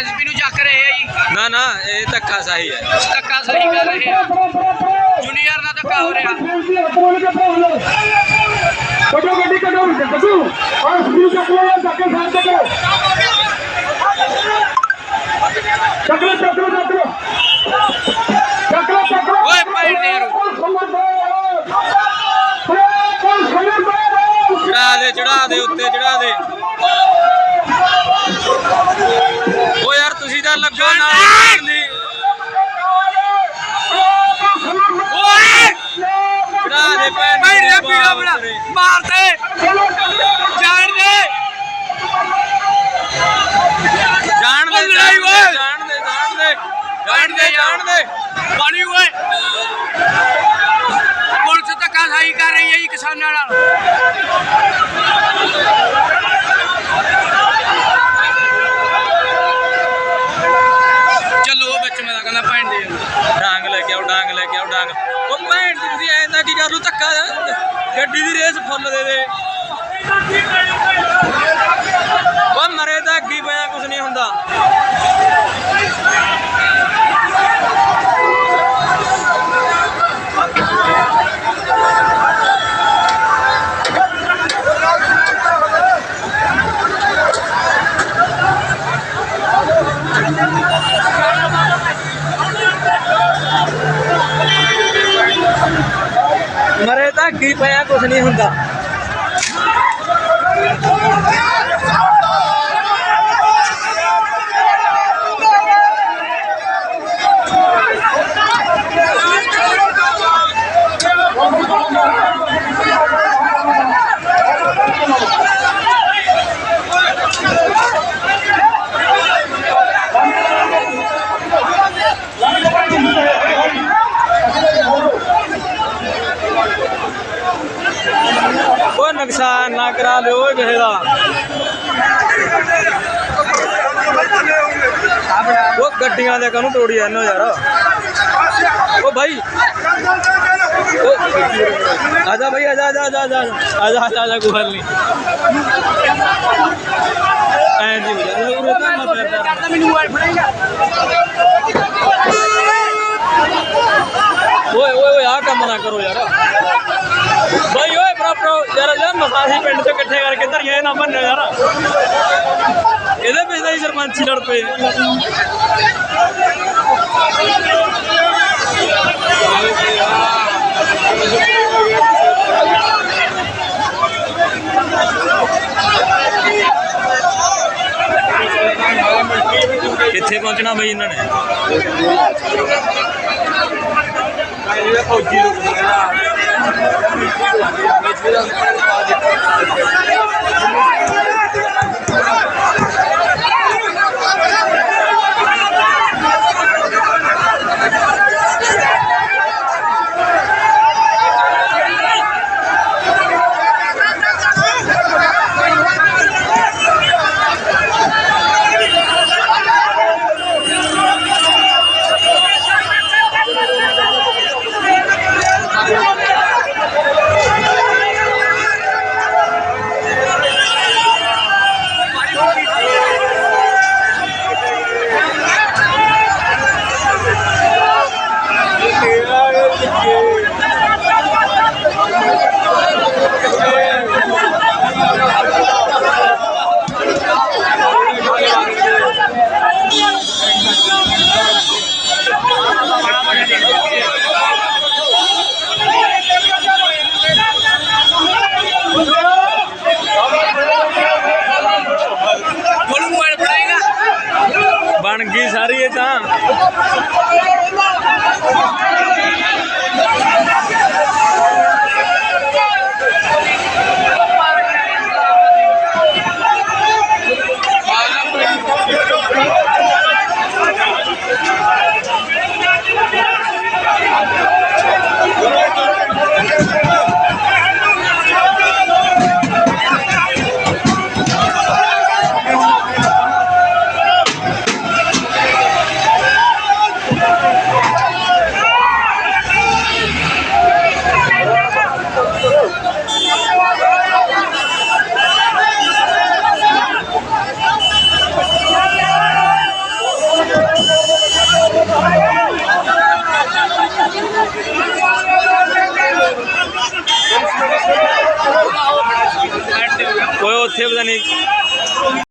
SSP ਨੂੰ ਚੱਕ ਰਹੇ ਆ ਜੀ। ਨਾ ਨਾ ਇਹ ਧੱਕਾ ਸਹੀ ਹੈ। ਧੱਕਾ ਸਹੀ ਕਰ ਰਹੇ ਆ। ਜੂਨੀਅਰ ਦਾ ਧੱਕਾ ਹੋ ਰਿਹਾ। ਕੱਢੋ ਗੱਡੀ ਕੱਢੋ ਕੱਢੋ ਆਹ ਸਪੀਡ ਚੱਕ ਲਓ ਯਾਰ ਚੱਕ ਕੇ ਸਾਈਡ ਤੇ ਕਰੋ ਚੱਕ ਲਓ ਚੱਕ ਲਓ ਚੱਕ ਲਓ ਚੱਕ ਲਓ ਚੱਕ ਲਓ ਓਏ ਪੈਰ ਦੇ ਯਾਰ। ਚੜਾ ਦੇ ਚੜਾ ਦੇ ਉੱਤੇ ਚੜਾ ਦੇ। ਤਾਂ ਲੱਗੋ ਨਾਲ ਦੀ ਓਏ! ਚੜਾ ਦੇ ਪੈਰ ਦੀ ਦੇ ਪੀੜਾ ਬਾਪ ਮਾਰ ਦੇ। ਜਾਣ ਦੇ। ਜਾਣ ਦੇ ਲੜਾਈ ਓਏ। ਜਾਣ ਦੇ ਜਾਣ ਦੇ। ਜਾਣ ਦੇ ਜਾਣ ਦੇ। ਪਾਣੀ ਓਏ। ਪੁਲਿਸ ਧੱਕਾ ਸਹੀ ਕਰ ਰਹੀ ਹੈ ਜੀ ਕਿਸਾਨਾਂ ਨਾਲ ਚੱਲੋ ਵਿੱਚ ਮੈਂ ਤਾਂ ਕਹਿੰਦਾ ਭੈਣ ਦੇ ਡਾਂਗ ਲੈ ਕੇ ਆਓ, ਡਾਂਗ। ਉਹ ਭੈਣ ਦੀ ਤੁਸੀਂ ਐਂ ਕੀ ਕਰ ਲੂ ਧੱਕਾ ਗੱਡੀ ਦੀ ਰੇਸ ਫੁੱਲ ਦੇ ਦੇ। ਉਹ ਮਰੇ ਤਾਂ ਅੱਗੀ ਪਿਆ ਕੁਝ ਨਹੀਂ ਹੁੰਦਾ। ਮਰੇ ਤਾਂ ਅੱਗੀ ਪਿਆ ਕੁਛ ਨਹੀਂ ਹੁੰਦਾ। ਨਾ ਕਰਾ ਲਿਓ ਓਏ ਕਿਸੇ ਦਾ। ਉਹ ਗੱਡੀਆਂ ਦੇ ਕਾਹਨੂੰ ਤੋੜੀ ਜਾਂਦੇ ਯਾਰ। ਉਹ ਭਾਈ ਉਹ- ਆਜਾ ਭਾਈ ਆਜਾ ਆਜਾ ਆਜਾ ਆਜਾ ਆਜਾ ਆਜਾ ਆਜਾ ਕੋਈ ਐਂ ਜੀ ਹੋ ਜਾ ਨਾ ਪੈਰ ਕਰਦਾ ਮੈਨੂੰ ਮੋਬਾਈਲ ਫੜਾਏਗਾ ਓਏ ਓਏ ਓਏ, ਆਹ ਕੰਮ ਨਾ ਕਰੋ ਯਾਰ। ਭਾਈ ਓਏ ਬਰਾ ਯਾਰ ਯਾਰ ਮਸਾਹੀ ਪਿੰਡ ਤੋਂ ਇਕੱਠੇ ਕਰਕੇ ਧਰੀਆਂ ਨਾ ਬੰਨਿਓ ਯਾਰ। ਇਹਦੇ ਵਿੱਚ ਹੀ ਸਰਪੰਚੀ ਲੜ ਪਏ। ਕਿੱਥੇ ਪਹੁੰਚਣਾ ਬਈ ਇਹਨਾਂ ਨੇ? ਮੈਨੂੰ ਮੋਬਾਈਲ ਫੜਾਏਗਾ ਬਣ ਗਈ ਸਾਰੀ ਇਹ ਤਾਂ। 是不是你